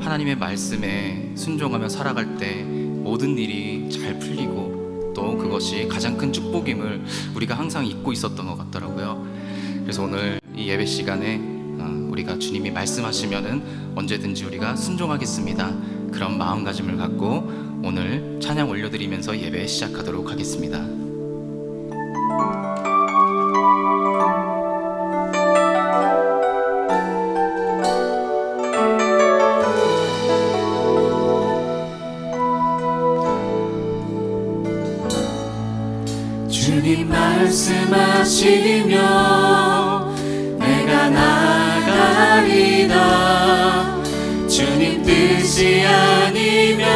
하나님의 말씀에 순종하며 살아갈 때 모든 일이 잘 풀리고 또 그것이 가장 큰 축복임을 우리가 항상 잊고 있었던 것 같더라고요. 그래서 오늘 이 예배 시간에 어, 우리가 주님이 말씀하시면은 언제든지 우리가 순종하겠습니다. 그런 마음가짐을 갖고 오늘 찬양 올려드리면서 예배 시작하도록 하겠습니다. 주님 말씀하시며 내가 나가리다 주님 뜻이 아니면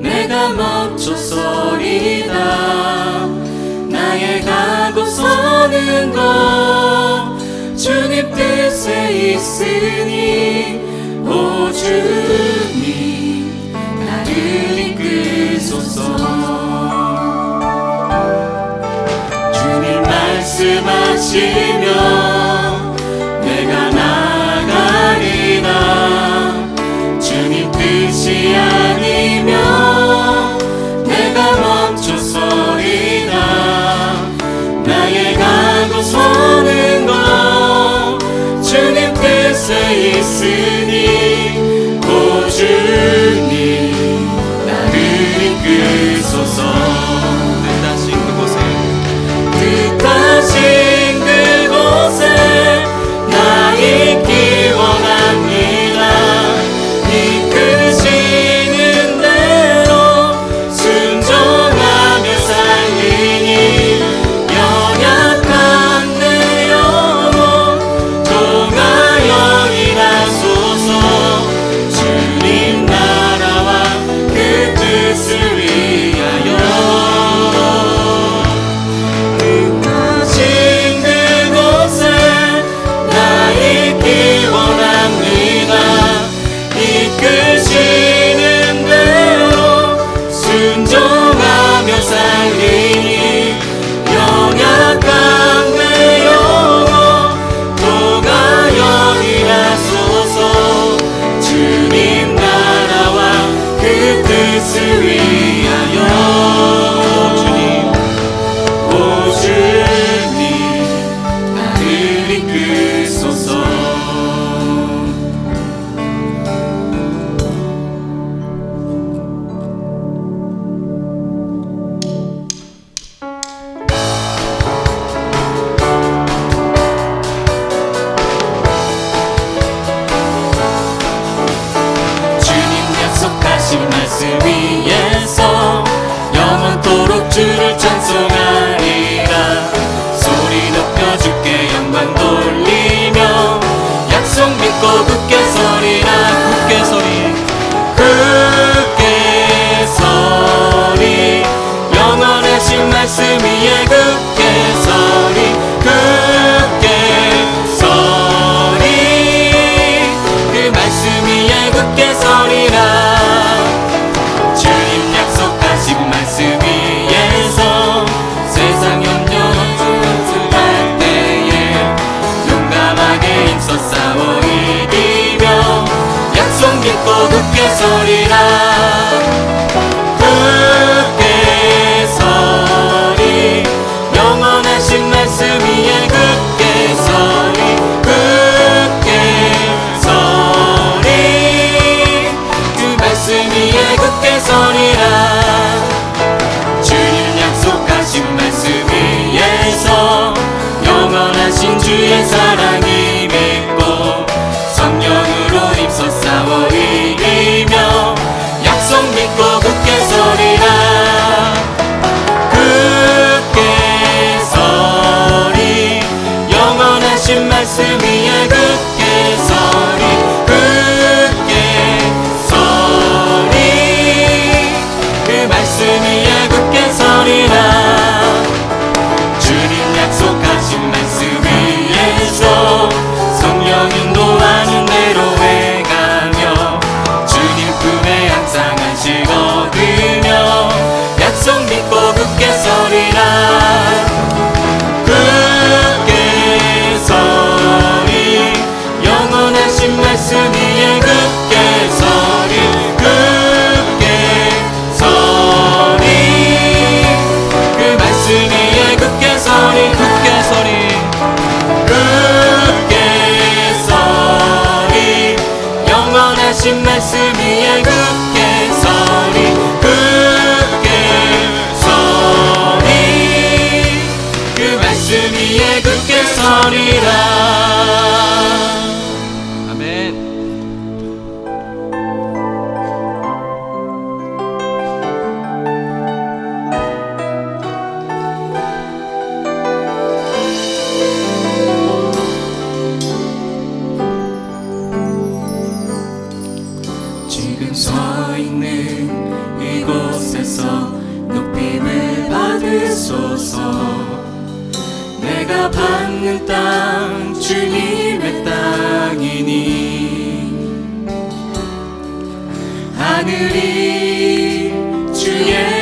내가 멈춰서리다. 나의 가고 서는 것 주님 뜻에 있으니 오 주님 나를 이끄소서 말씀하시면 내가 나가리다 주님 뜻이 아니면 내가 멈춰서리다 나의 가고 서는 것 주님 뜻에 있으 굳게 서리라 믿고 굳게 서리라 서리라. 아멘. 지금 서 있는 이곳에서 높임을 받으소서. 내가 받는 땅 주님의 땅이니. 하늘이 주의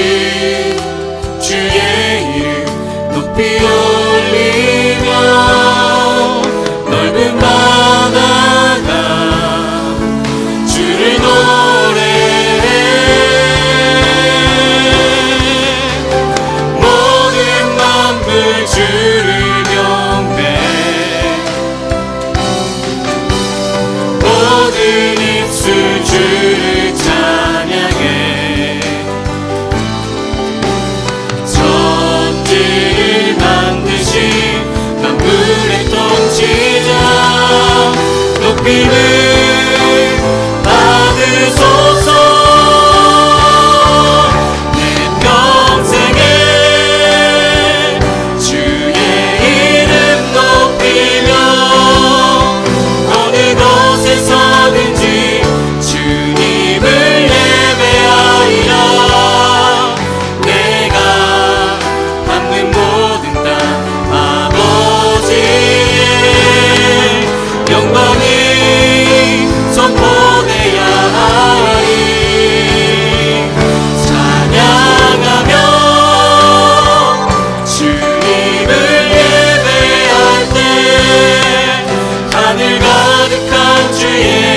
Amen. country.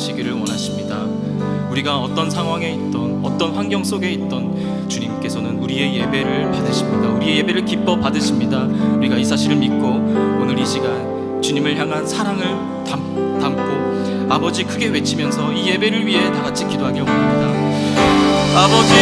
받으시기를 원하십니다. 우리가 어떤 상황에 있던 어떤 환경 속에 있던 주님께서는 우리의 예배를 받으십니다. 우리의 예배를 기뻐 받으십니다. 우리가 이 사실을 믿고 오늘 이 시간 주님을 향한 사랑을 담, 담고 아버지 크게 외치면서 이 예배를 위해 다 같이 기도하길 원합니다. 아버지